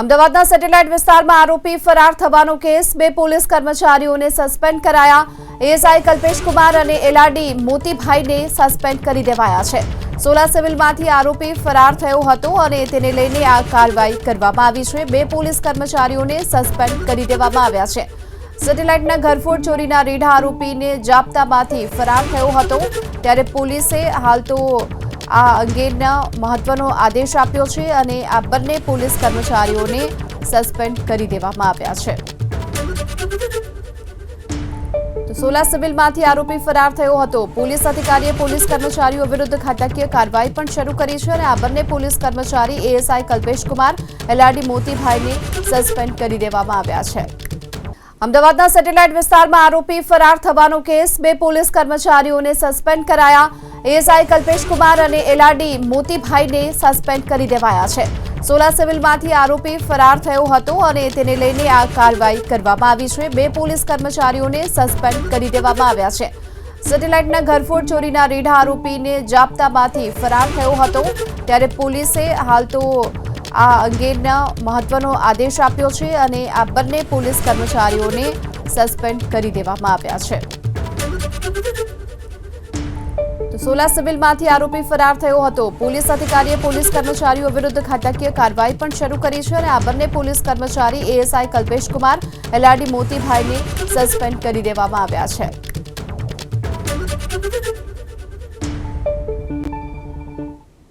અમદાવાદના સેટેલાઇટ વિસ્તારમાં આરોપી ફરાર થવાનો કેસ. બે પોલીસ કર્મચારીઓને સસ્પેન્ડ કરાયા. એએસઆઈ કલ્પેશ કુમાર અને એલઆરડી મોતીભાઈને સસ્પેન્ડ કરી દેવાયા છે. સોલા સિવિલમાંથી આરોપી ફરાર થયો હતો અને તેને લઈને આ કાર્યવાહી કરવામાં આવી છે. બે પોલીસ કર્મચારીઓને સસ્પેન્ડ કરી દેવામાં આવ્યા છે. સેટેલાઇટના ઘરફોડ ચોરીના રીઢા આરોપીને જાપ્તામાંથી ફરાર થયો હતો. ત્યારે પોલીસે હાલ તો આ અંગેના મહત્વનો આદેશ આપ્યો છે અને આ બંને પોલીસ કર્મચારીઓને સસ્પેન્ડ કરી દેવામાં આવ્યા છે. સોલા સિવિલમાંથી આરોપી ફરાર થયો હતો. પોલીસ અધિકારીએ પોલીસ કર્મચારીઓ વિરુદ્ધ ખાતાકીય કાર્યવાહી પણ શરૂ કરી છે અને આ બંને પોલીસ કર્મચારી એએસઆઈ કલ્પેશ કુમાર એલઆરડી મોતીભાઈને સસ્પેન્ડ કરી દેવામાં આવ્યા છે. અમદાવાદના સેટેલાઇટ વિસ્તારમાં આરોપી ફરાર થવાનો કેસ. બે પોલીસ કર્મચારીઓને સસ્પેન્ડ કરાયા. એએસઆઈ કલ્પેશ કુમાર અને એલઆરડી મોતીભાઈને સસ્પેન્ડ કરી દેવાયા છે. સોલા સિવિલમાંથી આરોપી ફરાર થયો હતો અને તેને લઈને આ કાર્યવાહી કરવામાં આવી છે. બે પોલીસ કર્મચારીઓને સસ્પેન્ડ કરી દેવામાં આવ્યા છે. સેટેલાઇટના ઘરફોડ ચોરીના રીઢા આરોપીને જાપ્તામાંથી ફરાર થયો હતો. ત્યારે પોલીસે હાલ તો આ અંગેના મહત્વનો આદેશ આપ્યો છે અને આ બંને પોલીસ કર્મચારીઓને સસ્પેન્ડ કરી દેવામાં આવ્યા છે. સોલા સિવિલમાંથી આરોપી ફરાર થયો હતો. પોલીસ અધિકારીએ પોલીસ કર્મચારીઓ વિરુદ્ધ ખાતાકીય કાર્યવાહી પણ શરૂ કરી છે અને આ બંને પોલીસ કર્મચારી એએસઆઈ કલ્પેશ કુમાર એલઆરડી મોતીભાઈને સસ્પેન્ડ કરી દેવામાં આવ્યા છે.